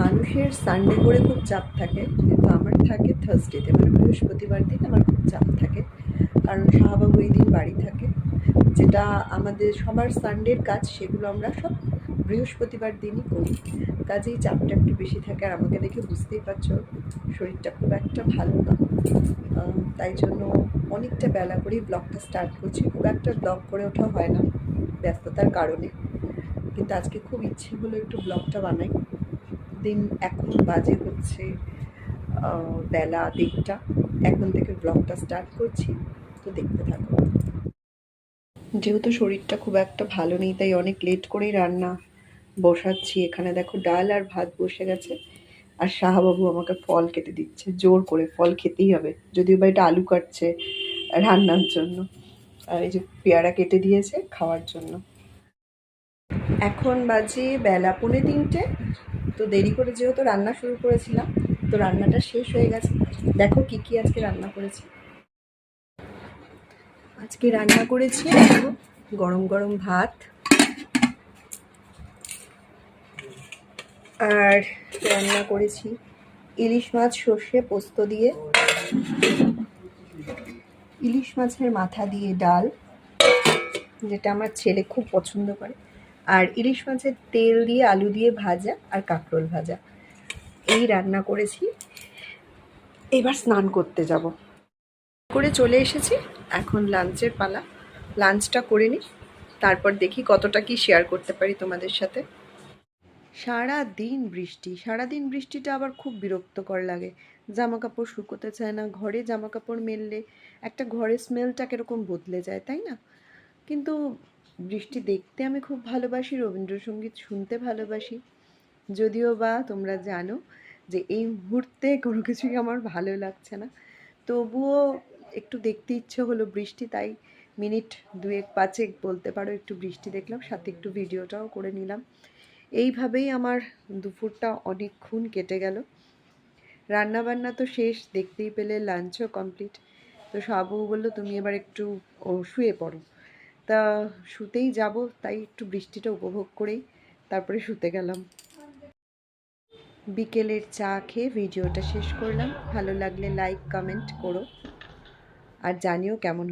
মানুষের সানডে করে খুব চাপ থাকে কিন্তু আমার থাকে থার্সডেতে মানে বৃহস্পতিবার দিন আমার খুব চাপ থাকে। কারণ শাহবাবু এই দিন বাড়ি থাকে। যেটা আমাদের সবার সানডের কাজ, সেগুলো আমরা সব বৃহস্পতিবার দিনই করি। কাজেই চাপটা একটু বেশি থাকে। আর আমাকে দেখে বুঝতেই পারছ, শরীরটা খুব একটা ভালো না। তাই জন্য অনেকটা বেলা করেই ব্লগটা স্টার্ট করছি। খুব একটা ব্লগ করে ওঠা হয় না ব্যস্ততার কারণে। কিন্তু আজকে খুব ইচ্ছে হলো একটু ব্লগটা বানাই। দিন এখন বাজে হচ্ছে বেলা দেড়টা এখন থেকে ব্লগটা স্টার্ট করছি, তো দেখতে থাকো। যেহেতু শরীরটা খুব একটা ভালো নেই, তাই অনেক লেট করেই রান্না বসাচ্ছি। এখানে দেখো ডাল আর ভাত বসে গেছে, আর শাহবাবু আমাকে ফল কেটে দিচ্ছে। জোর করে ফল খেতেই হবে, যদিও বা এটা আলু কাটছে রান্নার জন্য। আর এই যে পেয়ারা কেটে দিয়েছে খাওয়ার জন্য। এখন বাজে বেলা পৌনে তিনটে। তো দেরি করে যেহেতু রান্না শুরু করেছিলাম, তো রান্নাটা শেষ হয়ে গেছে। দেখো কি কি আজকে রান্না করেছি। আজকে রান্না করেছি গরম গরম ভাত আর রান্না করেছি ইলিশ মাছ, সর্ষে পোস্ত দিয়ে। ইলিশ মাছের মাথা দিয়ে ডাল, যেটা আমার ছেলে খুব পছন্দ করে। আর ইলিশ মাছের তেল দিয়ে, আলু দিয়ে ভাজা আর কাঁকরোল ভাজা। এই রান্না করেছি। এবার স্নান করতে যাব। করে চলে এসেছি। এখন লাঞ্চের পালা। লাঞ্চটা করে নিই। তারপর দেখি কতটা কি শেয়ার করতে পারি তোমাদের সাথে। সারা দিন বৃষ্টি। সারা দিন বৃষ্টিটা আবার খুব বিরক্তকর লাগে। জামা কাপড় শুকোতে চায় না। ঘরে জামা কাপড় মেললে একটা ঘরের স্মেলটা কীরকম বদলে যায়, তাই না? কিন্তু বৃষ্টি দেখতে আমি খুব ভালোবাসি, রবীন্দ্রসঙ্গীত শুনতে ভালোবাসি। যদিও বা তোমরা জানো যে এই মুহূর্তে কোনো কিছুই আমার ভালো লাগছে না। তবুও একটু দেখতে ইচ্ছে হলো বৃষ্টি, তাই মিনিট দুয়েক, পাঁচেক বলতে পারো একটু বৃষ্টি দেখলাম, সাথে একটু ভিডিওটাও করে নিলাম। এইভাবেই আমার দুপুরটা অনেকক্ষণ কেটে গেল। রান্নাবান্না তো শেষ, দেখতেই পেলে লাঞ্চও কমপ্লিট তো সাবু বলল, তুমি এবার একটু শুয়ে পড়ো। তা শুতেই যাব, তাই একটু বৃষ্টিটা উপভোগ করেই তারপরে শুতে গেলাম। বিকেলের চা খেয়ে ভিডিওটা শেষ করলাম। ভালো লাগলে লাইক কমেন্ট করো। আর জানিও কেমন হয়েছে।